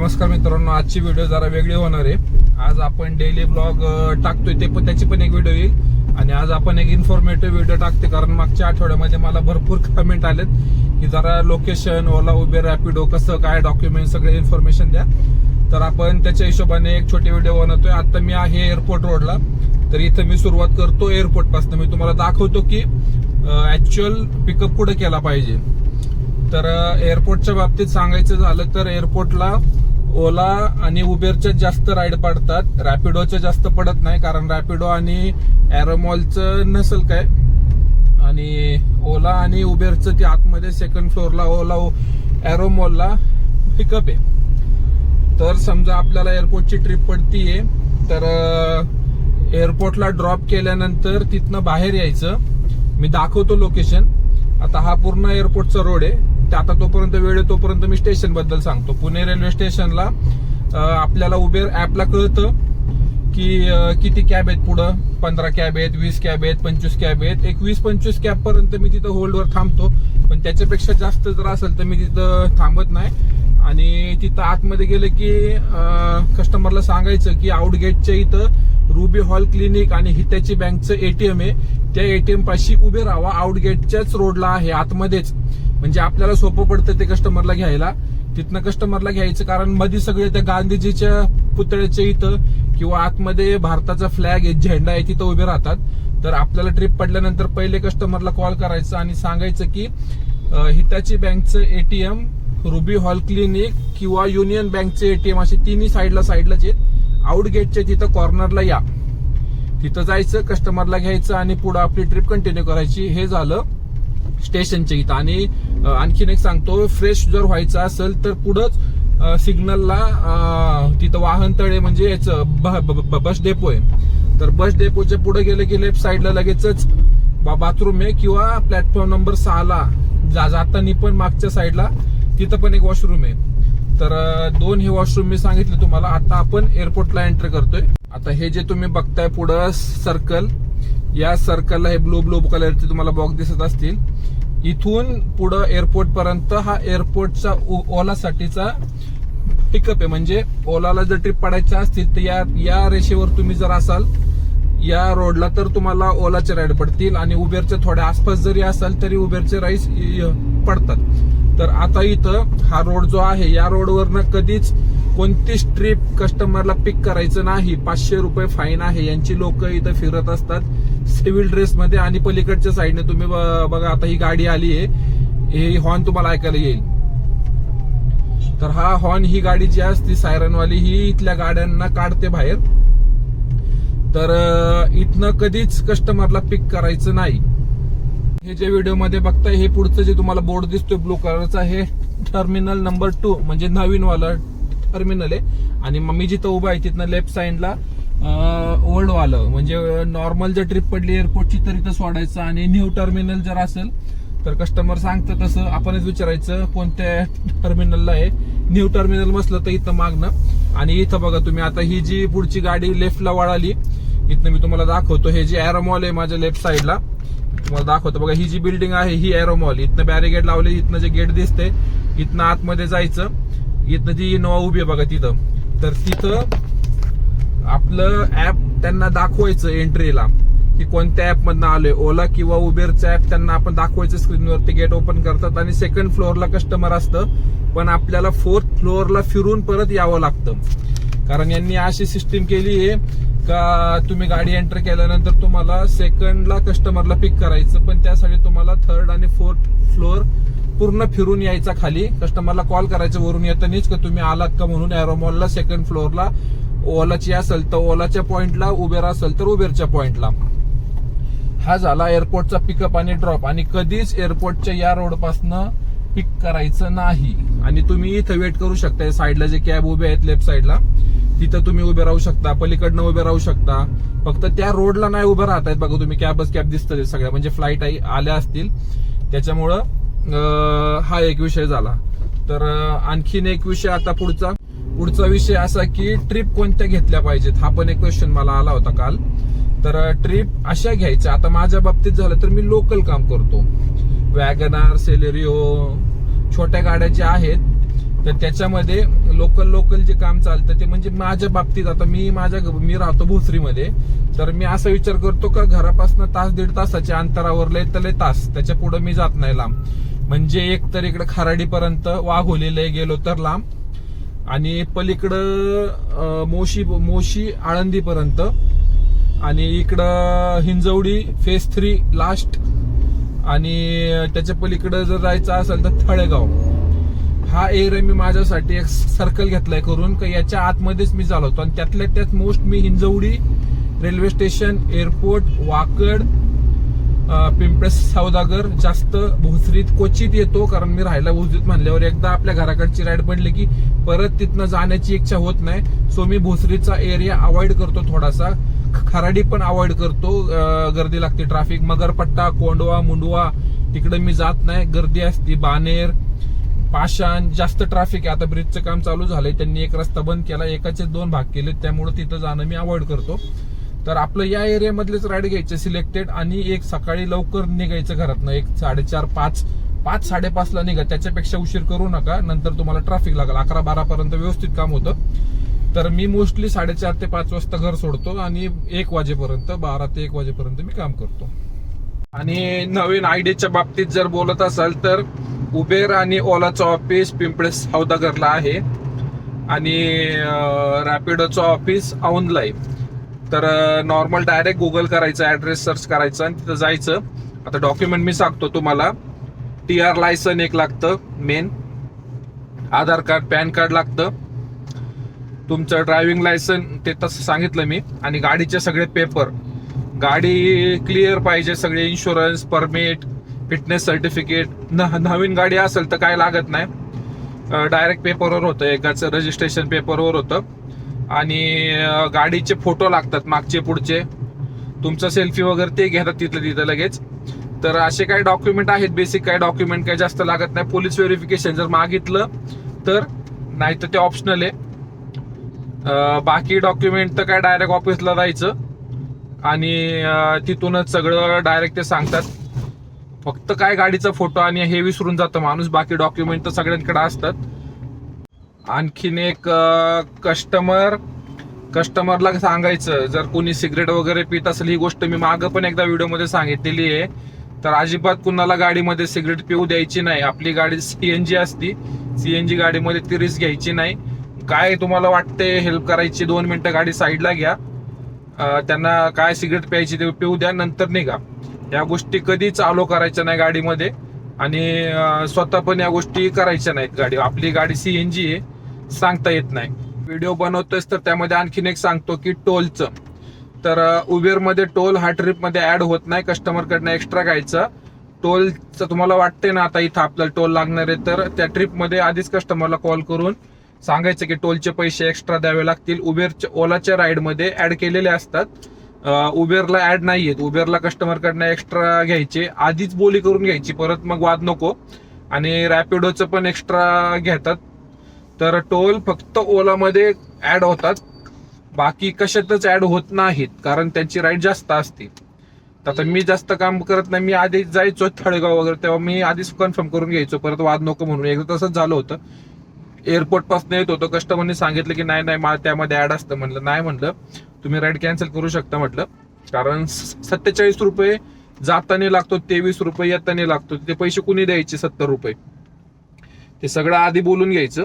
नमस्कार मित्रांनो आजची व्हिडिओ जरा वेगळी होणार आहे. आज आपण डेली ब्लॉग टाकतोय ते पण त्याची पण एक व्हिडिओ येईल. आणि आज आपण एक इन्फॉर्मेटिव्ह व्हिडिओ टाकते कारण मागच्या आठवड्यामध्ये मला भरपूर कमेंट आलेत की जरा लोकेशन ओला उबेर रॅपिडो कसं काय डॉक्युमेंट सगळे इन्फॉर्मेशन द्या. तर आपण त्याच्या हिशोबाने एक छोटी व्हिडिओ बनवतोय. आता मी आहे एअरपोर्ट रोडला तर इथं मी सुरुवात करतो एअरपोर्टपासून. मी तुम्हाला दाखवतो की ऍक्च्युअल पिकअप कुठे केला पाहिजे. तर एअरपोर्टच्या बाबतीत सांगायचं झालं तर एअरपोर्टला ओला आणि उबेरच्या जास्त राईड पडतात. रॅपिडोच्या जास्त पडत नाही कारण रॅपिडो आणि ॲरोमॉलचं नसेल काय. आणि ओला आणि उबेरचं ते आतमध्ये सेकंड फ्लोअरला ओला ॲरोमॉलला पिकअप आहे. तर समजा आपल्याला एअरपोर्टची ट्रिप पडतीये तर एअरपोर्टला ड्रॉप केल्यानंतर तिथनं बाहेर यायचं. मी दाखवतो लोकेशन आता हा पूर्ण एअरपोर्टचा रोड आहे. ते आता तोपर्यंत वेळ आहे तोपर्यंत मी स्टेशनबद्दल सांगतो. पुणे रेल्वे स्टेशनला आपल्याला उबेर ऍपला कळतं की किती कॅब आहेत पुढं? पंधरा कॅब आहेत वीस कॅब आहेत पंचवीस कॅब आहेत. एक वीस पंचवीस कॅब पर्यंत मी तिथं होल्डवर थांबतो. पण त्याच्यापेक्षा जास्त जर असेल तर मी तिथं थांबत नाही. आणि तिथं आतमध्ये गेलं की कस्टमरला सांगायचं की आउटगेटच्या इथं रुबी हॉल क्लिनिक आणि हिताची बँकचं एटीएम आहे. त्या एटीएम पाशी उभे राहावा. आउटगेटच्याच रोडला आहे आतमध्येच. म्हणजे आपल्याला सोपं पडतं ते कस्टमरला घ्यायला. तिथनं कस्टमरला घ्यायचं कारण मध्ये सगळे त्या गांधीजीच्या पुतळ्याच्या इथं किंवा आतमध्ये भारताचा फ्लॅग आहे झेंडा आहे तिथं उभे राहतात. तर आपल्याला ट्रिप पडल्यानंतर पहिले कस्टमरला कॉल करायचं आणि सांगायचं की हिताची बँकचं एटीएम रुबी हॉल क्लिनिक किंवा युनियन बँकचे एटीएम असे तिन्ही साईडला साईडला जे आउटगेटच्या तिथं कॉर्नरला या. तिथं जायचं कस्टमरला घ्यायचं आणि पुढं आपली ट्रिप कंटिन्यू करायची. हे झालं स्टेशनच्या इथं. आणि आणखीन एक सांगतो फ्रेश जर व्हायचं असेल तर पुढंच सिग्नलला तिथं वाहन तळे म्हणजे याचं ब- ब- बस डेपो आहे. तर बस डेपोच्या पुढे गेले की लेफ्ट साईडला लगेचच बा- बाथरूम आहे किंवा प्लॅटफॉर्म नंबर सहाला जा जातानी पण मागच्या साईडला तिथं पण एक वॉशरूम आहे. तर दोन हे वॉशरूम मी सांगितले तुम्हाला. आता आपण एअरपोर्टला एंटर करतोय. आता हे जे तुम्ही बघताय पुढं सर्कल या सर्कलला हे ब्लू ब्लू कलरचे तुम्हाला बॉक्स दिसत असतील. इथून पुढं एअरपोर्ट पर्यंत हा एअरपोर्टचा ओलासाठीचा पिकअप आहे. म्हणजे ओलाला जर ट्रिप पडायच्या असतील तर या या रेषेवर तुम्ही जर असाल या रोडला तर तुम्हाला ओलाचे राईड पडतील आणि उबेरच्या थोड्या आसपास जरी असाल तरी उबेरचे राईस पडतात. तर आता इथं हा रोड जो आहे या रोडवरनं कधीच कोणतीच ट्रिप कस्टमरला पिक करायचं नाही. पाचशे रुपये फाईन आहे. यांची लोक इथं फिरत असतात. सिव्हिल ड्रेसमध्ये आणि पलीकडच्या साईडने तुम्ही बघा आता ही गाडी आली आहे. हे हॉर्न तुम्हाला ऐकायला येईल. तर हा हॉर्न ही गाडी जी असते सायरनवाली ही इथल्या गाड्यांना काढते बाहेर. तर इथनं कधीच कस्टमरला पिक करायचं नाही. हे जे व्हिडिओमध्ये बघताय हे पुढचं जे तुम्हाला बोर्ड दिसतोय ब्लू कलरचा हे टर्मिनल नंबर टू म्हणजे नवीन वाला टर्मिनल आहे. आणि मम्मी मी जिथं उभा आहे तिथनं लेफ्ट साईडला ओल्ड वालं. म्हणजे नॉर्मल जर ट्रिप पडली एअरपोर्टची तर इथं सोडायचं आणि न्यू टर्मिनल जर असेल तर कस्टमर सांगतं तसं. आपणच विचारायचं कोणत्या टर्मिनलला आहे? न्यू टर्मिनल बसलं तर इथं मागणं. आणि इथं बघा तुम्ही आता ही जी पुढची गाडी लेफ्टला वळाली इथनं मी तुम्हाला दाखवतो. हे जे ॲरोमॉल आहे माझ्या लेफ्ट साईडला तुम्हाला दाखवतो. बघा ही जी बिल्डिंग आहे ही एरोमॉल इथनं बॅरिगेड लावले इथनं जे गेट दिसते इथनं आतमध्ये जायचं. इथनं ती इनोवा उभी आहे बघा तिथं. तर तिथं आपलं ऍप त्यांना दाखवायचं एंट्रीला की कोणत्या ऍप मधनं आलोय. ओला किंवा उबेरचं ऍप त्यांना आपण दाखवायचं स्क्रीनवरती गेट ओपन करतात आणि सेकंड फ्लोअरला कस्टमर असतं. पण आपल्याला फोर्थ फ्लोअरला फिरून परत यावं लागतं. कारण यांनी अशी सिस्टीम केली आहे का तुम्ही गाडी एंटर केल्यानंतर तुम्हाला सेकंडला कस्टमरला पिक करायचं पण त्यासाठी तुम्हाला थर्ड आणि फोर्थ फ्लोअर पूर्ण फिरून यायचा खाली. कस्टमरला कॉल करायचं वरून येतानीच का तुम्ही आलात का म्हणून एरोमॉलला सेकंड फ्लोअरला ओलाची असेल तर ओलाच्या पॉइंटला उबेर असेल तर उबेरच्या पॉइंटला हा झाला एअरपोर्टचा पिकअप आणि ड्रॉप आणि कधीच एअरपोर्टच्या या रोडपासनं पिक करायचं नाही. आणि तुम्ही इथं वेट करू शकता साईडला जे कॅब उभे आहेत लेफ्ट साईडला तिथं तुम्ही उभे राहू शकता. पलीकडनं उभे राहू शकता. फक्त त्या रोडला नाही उभे राहत आहेत बघा तुम्ही कॅबच कॅब दिसतात सगळ्या. म्हणजे फ्लाईट आल्या असतील. त्याच्यामुळं हा एक विषय झाला. तर आणखीन एक विषय आता पुढचा. पुढचा विषय असा की ट्रिप कोणत्या घेतल्या पाहिजेत? हा पण एक क्वेश्चन मला आला होता काल. तर ट्रिप अशा घ्यायच्या. आता माझ्या बाबतीत झालं तर मी लोकल काम करतो. वॅगनार सेलेरिओ छोट्या गाड्या ज्या आहेत तर त्याच्यामध्ये लोकल लोकल जे काम चालतं ते म्हणजे माझ्या बाबतीत आता मी माझ्या मी राहतो भोसरीमध्ये. तर मी असा विचार करतो का घरापासून तास दीड तासाच्या अंतरावर लय तर तास. त्याच्या पुढे मी जात नाही लांब. म्हणजे एक तर इकडे खराडीपर्यंत वाघोलीला गेलो तर लांब. आणि पलीकडं मोशी मोशी आळंदीपर्यंत. आणि इकडं हिंजवडी फेस थ्री लास्ट आणि त्याच्या पलीकडं जर जायचं असेल तर थळेगाव. हा एरिया मी माझ्यासाठी एक सर्कल घेतलाय करून का याच्या आतमध्येच मी चालवतो आणि त्यातल्या त्यात मोस्ट मी Hinjawadi railway station airport Wakad Pimple Saudagar जास्त भोसरीत क्वचित येतो कारण मी राहायला भोसरीत म्हणल्यावर एकदा आपल्या घराकडची राईड पडली की परत तिथनं जाण्याची इच्छा होत नाही. सो मी भोसरीचा एरिया अवॉइड करतो थोडासा. खराडी पण अवॉइड करतो. गर्दी लागते ट्रॅफिक मगरपट्टा कोंडवा मुंडवा तिकडे मी जात नाही. गर्दी असते. बानेर पाषाण जास्त ट्रॅफिक आहे. आता ब्रिजचं काम चालू झालंय. त्यांनी एक रस्ता बंद केला. एकाचे दोन भाग केले त्यामुळे तिथं जाणं मी अवॉइड करतो. तर आपलं या एरियामधलेच राईड घ्यायचे सिलेक्टेड आणि एक सकाळी लवकर निघायचं घरातनं. एक साडेचार पाच पाच साडेपाचला निघा. त्याच्यापेक्षा उशीर करू नका. नंतर तुम्हाला ट्रॅफिक लागेल. अकरा बारा पर्यंत व्यवस्थित काम होतं. तर मी मोस्टली साडेचार ते पाच वाजता घर सोडतो आणि एक वाजेपर्यंत बारा ते एक वाजेपर्यंत मी काम करतो. आणि नवीन आयडीच्या बाबतीत जर बोलत असाल तर उबेर आणि ओलाचं ऑफिस पिंपळे सौदागरला आहे. आणि रॅपिडोचं ऑफिस औंधला आहे तर नॉर्मल डायरेक्ट गुगल करायचं ऍड्रेस सर्च करायचं आणि तिथं जायचं. आता डॉक्युमेंट मी सांगतो तुम्हाला. टी आर लायसन एक लागतं main Aadhaar card PAN card लागतं. तुमचं ड्रायव्हिंग लायसन ते तसं सांगितलं मी. आणि गाडीचे सगळे पेपर गाडी क्लिअर पाहिजे सगळे इन्शुरन्स परमिट फिटनेस सर्टिफिकेट न नवीन गाडी असेल तर काय लागत नाही. डायरेक्ट पेपरवर होतं एकाचं रजिस्ट्रेशन पेपरवर होतं. आणि गाडीचे फोटो लागतात मागचे पुढचे. तुमचं सेल्फी वगैरे ते घेतात तिथलं तिथं लगेच. तर असे काही डॉक्युमेंट आहेत बेसिक काही डॉक्युमेंट काही जास्त लागत नाही. पोलीस व्हेरिफिकेशन जर मागितलं तर नाही तर ते ऑप्शनल आहे. बाकी डॉक्युमेंट तर काय डायरेक्ट ऑफिसला जायचं. आणि तिथूनच सगळं डायरेक्ट ते सांगतात. फक्त काय गाडीचा फोटो आणि हे विसरून जातं माणूस. बाकी डॉक्युमेंट तर सगळ्यांकडे असतात. आणखीन एक कस्टमर कस्टमरला सांगायचं. जर कोणी सिगरेट वगैरे पित असेल ही गोष्ट मी मागं पण एकदा व्हिडिओमध्ये सांगितलेली आहे. तर अजिबात कुणाला गाडीमध्ये सिगरेट पिऊ द्यायची नाही. आपली गाडी सीएनजी असती. सीएनजी गाडीमध्ये ती रिस्क घ्यायची नाही. काय तुम्हाला वाटते हेल्प करायची दोन मिनटं गाडी साईडला घ्या. त्यांना काय सिगरेट प्यायची ते पिऊ द्या. नंतर निघा. या गोष्टी कधी चालू करायच्या नाही गाडीमध्ये. आणि स्वतः पण या गोष्टी करायच्या नाहीत गाडी. आपली गाडी सीएनजी आहे सांगता येत नाही. व्हिडिओ बनवतोयच तर त्यामध्ये आणखीन एक सांगतो की टोलचं. तर उबेरमध्ये टोल हा ट्रिपमध्ये ॲड ऍड होत नाही कस्टमरकडनं एक्स्ट्रा घ्यायचं. टोलचं तुम्हाला वाटते ना आता इथं आपल्याला टोल लागणार आहे तर त्या ट्रिपमध्ये आधीच कस्टमरला कॉल करून सांगायचं की टोलचे पैसे एक्स्ट्रा द्यावे लागतील. उबेरच्या ओलाच्या राईडमध्ये ॲड ऍड केलेले असतात. उबेरला ऍड आहेत उबेरला कस्टमर कडनं एक्स्ट्रा घ्यायचे. आधीच बोली करून घ्यायची. परत मग वाद नको. आणि रॅपिडोचं पण एक्स्ट्रा घेतात. तर टोल फक्त ओलामध्ये ऍड होतात. बाकी कशातच ऍड होत नाहीत. कारण त्यांची राईड जास्त असते. आता मी जास्त काम करत नाही. मी आधी जायचो थळगाव वगैरे. तेव्हा मी आधीच कन्फर्म करून घ्यायचो. परत वाद नको म्हणून. एकदा तसंच झालं होतं. एअरपोर्टपासून येत होतो. कस्टमरने सांगितलं की नाही नाही मला त्यामध्ये ऍड असतं. म्हणलं नाही म्हणलं. तुम्ही राईड कॅन्सल करू शकता म्हटलं. कारण सत्तेचाळीस रुपये जाताना लागतो तेवीस रुपये येताना लागतो. ते पैसे कुणी द्यायचे? सत्तर रुपये. ते सगळं आधी बोलून घ्यायचं.